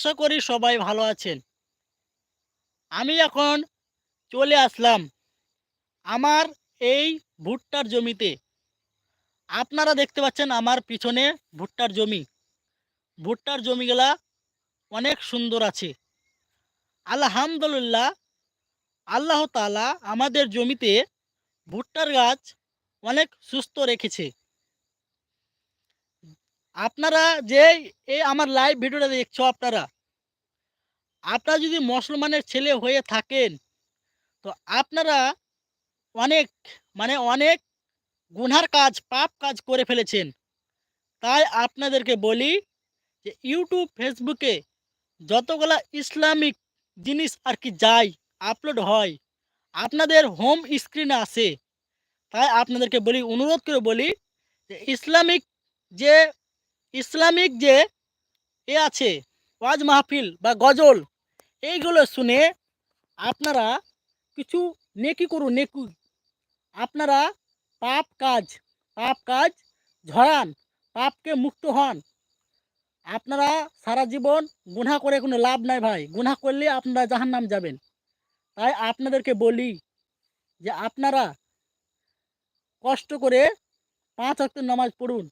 আশা করি সবাই ভালো আছেন। আমি এখন চলে আসলাম আমার এই ভুট্টার জমিতে। আপনারা দেখতে পাচ্ছেন আমার পিছনে ভুট্টার জমি। ভুট্টার জমিগুলা অনেক সুন্দর আছে। আলহামদুলিল্লাহ, আল্লাহ তাআলা আমাদের জমিতে ভুট্টার গাছ অনেক সুস্থ রেখেছে। আপনারা যে এই আমার লাইভ ভিডিওটা দেখছ আপনারা আপনারা যদি মুসলমানের ছেলে হয়ে থাকেন, তো আপনারা অনেক মানে অনেক গুনহার কাজ, পাপ কাজ করে ফেলেছেন। তাই আপনাদেরকে বলি যে ইউটিউব ফেসবুকে যতগুলা ইসলামিক জিনিস আর কি যায় আপলোড হয়, আপনাদের হোম স্ক্রিনে আসে তাই আপনাদেরকে বলি, অনুরোধ করে বলি যে ইসলামিক যে ইসলামিক যে এ আছে, ওয়াজ মাহফিল বা গজল, এইগুলো শুনে আপনারা কিছু নেকি করুন, নেকি। আপনারা পাপ কাজ পাপ কাজ ঝরান, পাপকে মুক্ত হন। আপনারা সারা জীবন গুনাহ করে কোনো লাভ নাই ভাই, গুনাহ করলে আপনারা জাহান নাম যাবেন। তাই আপনাদেরকে বলি যে আপনারা কষ্ট করে পাঁচ ওয়াক্ত নামাজ পড়ুন।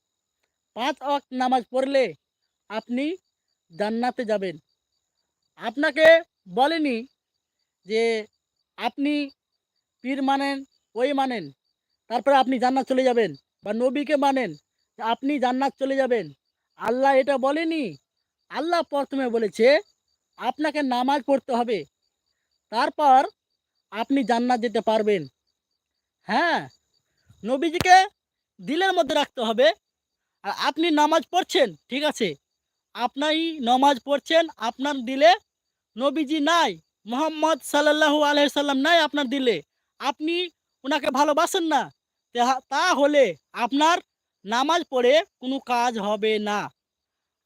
পাঁচ ওয়াক্ত নামাজ পড়লে আপনি জান্নাতে যাবেন। আপনাকে বলেনি যে আপনি পীর মানেন, ওই মানেন, তারপরে আপনি জান্নাত চলে যাবেন বা নবীকে মানেন আপনি জান্নাত চলে যাবেন। আল্লাহ এটা বলেনি। আল্লাহ প্রথমে বলেছে, আপনাকে নামাজ পড়তে হবে, তারপর আপনি জান্নাত যেতে পারবেন। হ্যাঁ নবীজিকে দিলের মধ্যে রাখতে হবে আর আপনি নামাজ পড়ছেন, ঠিক আছে? আপনি নামাজ পড়ছেন, আপনার দিলে নবীজি নাই, মোহাম্মদ সাল্লাল্লাহু আলহিসাল্লাম নাই আপনার দিলে। আপনি ওনাকে ভালোবাসেন না, তাহা- তাহলে আপনার নামাজ পড়ে কোনো কাজ হবে না।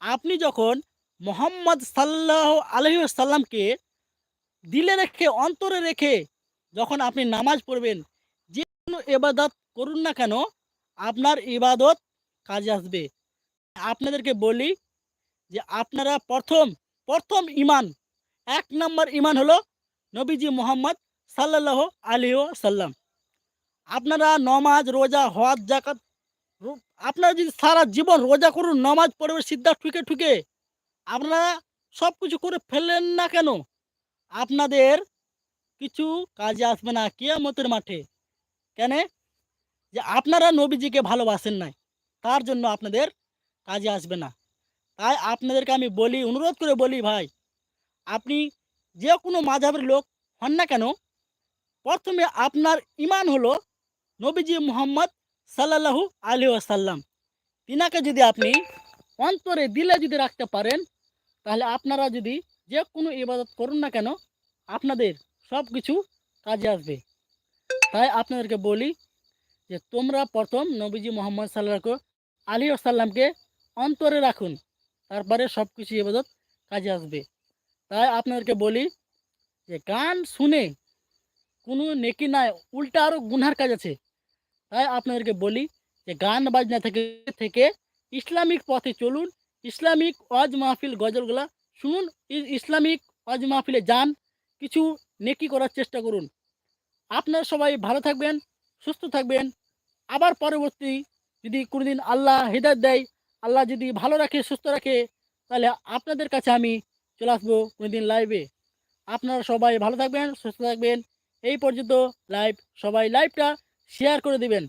আপনি যখন মোহাম্মদ সাল্লাহ আলহি সাল্লামকে দিলে রেখে, অন্তরে রেখে যখন আপনি নামাজ পড়বেন, যে কোনো ইবাদত করুন না কেন, আপনার ইবাদত কাজে আসবে। আপনাদেরকে বলি যে আপনারা প্রথম প্রথম ইমান এক নম্বর ইমান হলো নবীজি মোহাম্মদ সাল্লাহ আলী সাল্লাম আপনারা নমাজ, রোজা, হজ জাকাত আপনারা যদি সারা জীবন রোজা করুন, নমাজ পড়বে সিদ্ধা ঠুকে ঠুকে, আপনারা সব কিছু করে ফেললেন না কেন? আপনাদের কিছু কাজে আসবে না, কিয়ামতের মাঠে। কেন? যে আপনারা নবীজিকে ভালোবাসেন নাই। তার জন্য আপনাদের কাজে আসবে না। তাই আপনাদেরকে আমি বলি, অনুরোধ করে বলি ভাই, আপনি যে কোনো মাঝাবের লোক হন না কেন, প্রথমে আপনার ইমান হলো নবীজি মোহাম্মদ সাল্লাল্লাহু আলী আসাল্লাম তিনাকে যদি আপনি অন্তরে দিলে যদি রাখতে পারেন, তাহলে আপনারা যদি যে কোনো ইবাদত করুন না কেন, আপনাদের সব কিছু কাজে আসবে। তাই আপনাদেরকে বলি যে তোমরা প্রথম নবীজি মোহাম্মদ সাল্লাহ আলী আসাল্লামকে অন্তরে রাখুন। তারপরে সব কিছু এবাদত কাজে আসবে। তাই আপনাদেরকে বলি যে, গান শুনে কোনো নেকি নাই, উল্টা আরও গুনহার কাজ আছে। তাই আপনাদেরকে বলি যে, গান বাজনা থেকে থেকে ইসলামিক পথে চলুন। ইসলামিক ওয়াজ মাহফিল গজলগুলা শুনুন। ইসলামিক ওয়াজ মাহফিলে যান, কিছু নেকি করার চেষ্টা করুন। আপনারা সবাই ভালো থাকবেন, সুস্থ থাকবেন। আবার পরবর্তী যদি কোনোদিন আল্লাহ হৃদায়ত দেয়, আল্লাহ যদি ভালো রাখে, সুস্থ রাখে, তাহলে আপনাদের কাছে আমি চলে আসব কোনোদিন লাইভে আপনারা সবাই ভালো থাকবেন, সুস্থ থাকবেন। এই পর্যন্ত লাইভ সবাই লাইভটা শেয়ার করে দিবেন।